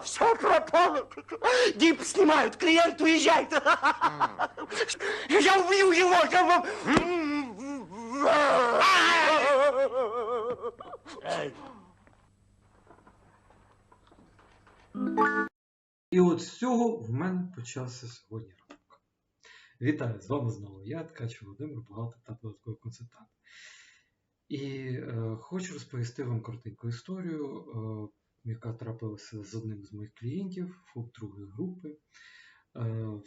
все пропало. Дип снимают, клиент уезжает. Я убью его. я вам- І от з цього в мене почався сьогодні ранок. Вітаю! З вами знову я, Ткач Володимир, бухгалтер та податковий консультант. І е, хочу розповісти вам коротеньку історію, е, яка трапилася з одним з моїх клієнтів, ФОП другої групи. Е,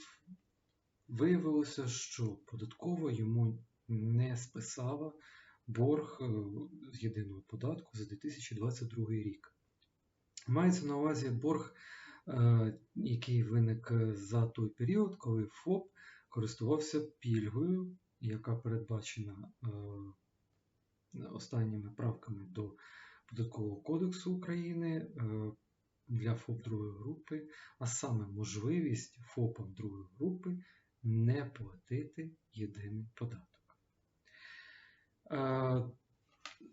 виявилося, що податкова йому не списала борг е, з єдиного податку за 2022 рік. Мається на увазі борг е, який виник за той період, коли ФОП користувався пільгою, яка передбачена останніми правками до Податкового кодексу України е, для ФОП другої групи, а саме можливість ФОПам другої групи не платити єдиний податок. Е,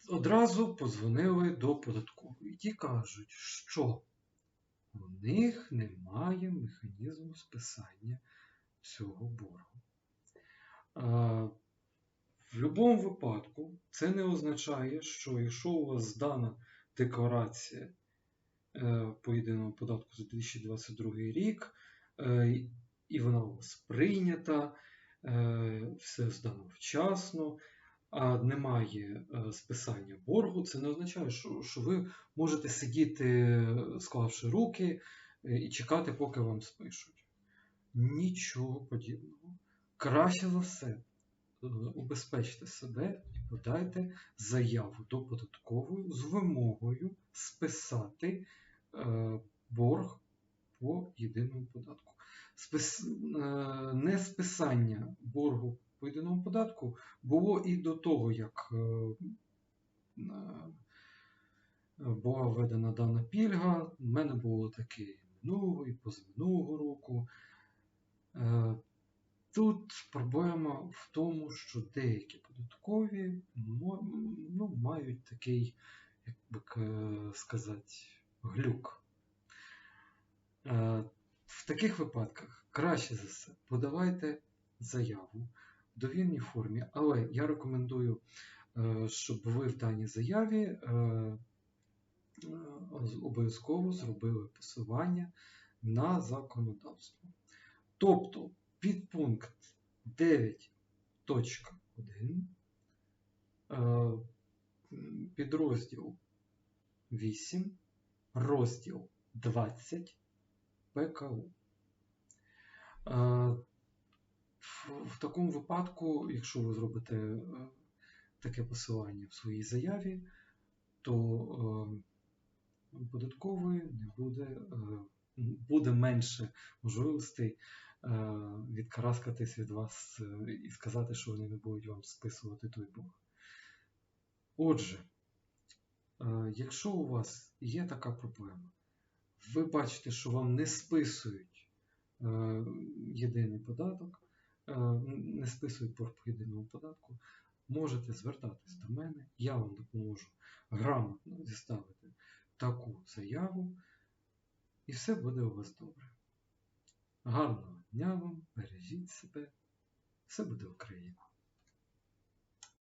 Одразу подзвонили до податкової. Ті кажуть, що у них немає механізму списання цього боргу. В будь-якому випадку це не означає, що якщо у вас здана декларація е, по єдиному податку за 2022 рік, е, і вона у вас прийнята, е, все здано вчасно, а немає списання боргу, це не означає, що, що ви можете сидіти, склавши руки, і чекати, поки вам спишуть. Нічого подібного. Краще за все, убезпечте себе і подайте заяву до податкової з вимогою списати е, борг по єдиному податку. Спис... е, Несписання боргу по єдиному податку було і до того, як е, була введена дана пільга. У мене було таке минулого, і позаминулого року. Тут проблема в тому, що деякі податкові ну, мають такий, як би сказати, глюк. Е, В таких випадках краще за все подавайте заяву в довільній формі, але я рекомендую, е, щоб ви в даній заяві е, обов'язково зробили посилання на законодавство. Тобто підпункт 9.1 е, підрозділ 8, розділ 20 ПКУ. Е, В такому випадку, якщо ви зробите е, таке посилання в своїй заяві, то податкової не буде, буде менше можливостей відкараскатись від вас е, і сказати, що вони не будуть вам списувати той борг. Отже, е, якщо у вас є така проблема, ви бачите, що вам не списують е, єдиний податок, е, не списують по єдиному податку, можете звертатись до мене, я вам допоможу грамотно зіставити таку заяву, і все буде у вас добре. Гарного дня вам, бережіть себе, все буде Україна!